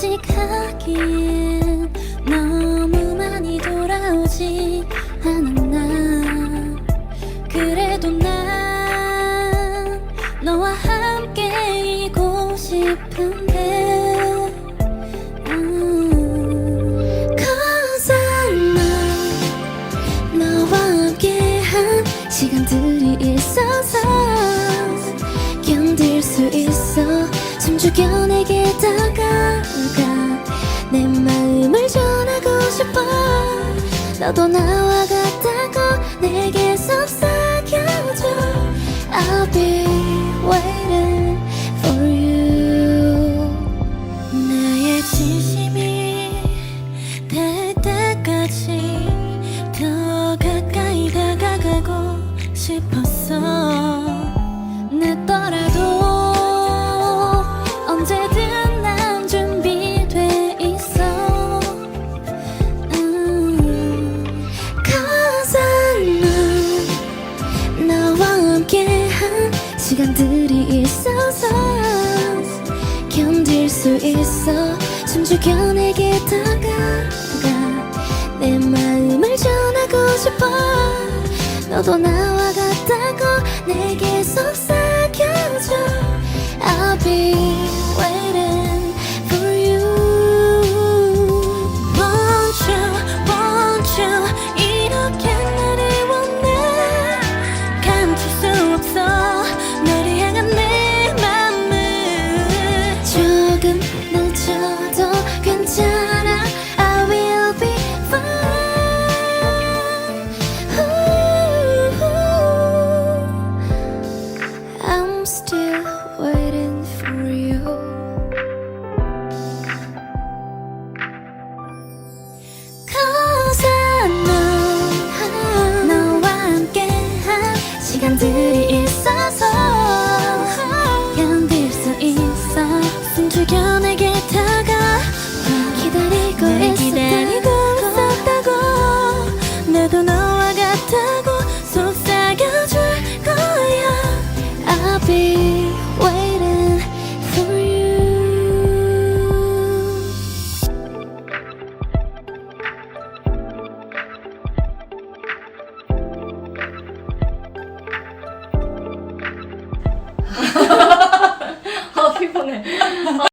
간직하기엔 너무 많이 돌아오지 않았나. 그래도 난 너와 함께 이고 싶은데. 음. Cause 너와 함께한 시간들이 있어서 견딜 수 있어 숨죽여 너도 나와 같다고 내게 속삭여줘. I'll be waiting 시간들이 있어서 견딜 수 있어. 숨죽여 내게 다가가 내 마음을 전하고 싶어. 너도 나와 같다고 내게 속삭 still waiting for you. Cause I know 너와 함께한 시간들이 있어서 견딜 수 있어 숨죽여 내게 다가 기다리고 있었다고 있었다고 나도 너 아 피곤해. 아